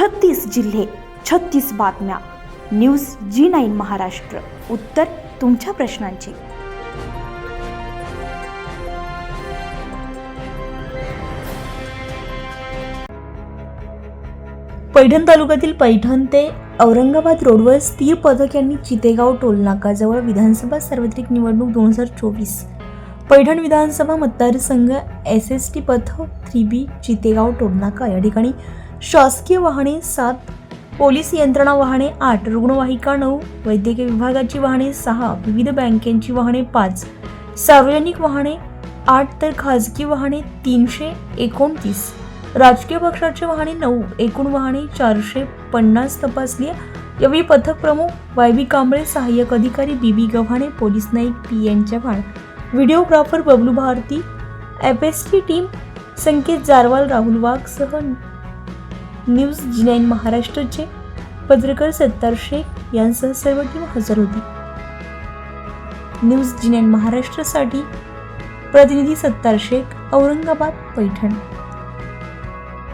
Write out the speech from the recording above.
छत्तीस जिल्हे छत्तीस बातम्या. News G nine Maharashtra. उत्तर तुमच्या प्रश्नांची. पैठण तालुक्यातील पैठण ते औरंगाबाद रोडवर स्थिर पथक यांनी चितेगाव टोलनाकाजवळ विधानसभा सार्वत्रिक निवडणूक दोन हजार चोवीस. पैठण विधानसभा मतदारसंघ एस एस टी पथक थ्री बी चितेगाव टोलनाका या ठिकाणी शासकीय वाहने सात पोलीस यंत्रणा वाहने आठ रुग्णवाहिका नऊ वैद्यकीय विभागाची वाहने सहा विविध बँकेची वाहने पाच सार्वजनिक वाहने आठ तर खाजगी वाहने तीनशे एकोणतीस. राजकीय पक्षाचे वाहने नऊ एकूण वाहने चारशे पन्नास तपासली यावेळी पथक प्रमुख वाय बी कांबळे सहाय्यक अधिकारी B B Gavhane police Naik P N Chavan. Videographer Bablu Bharati F S T team Sanket Jarwal Rahul वाघसह news G nine महाराष्ट्राचे पत्रकार सत्तार शेख यांसह सर्व टीम हजर होती. न्यूज जी नाईन महाराष्ट्रासाठी प्रतिनिधी सत्तार शेख औरंगाबाद पैठण.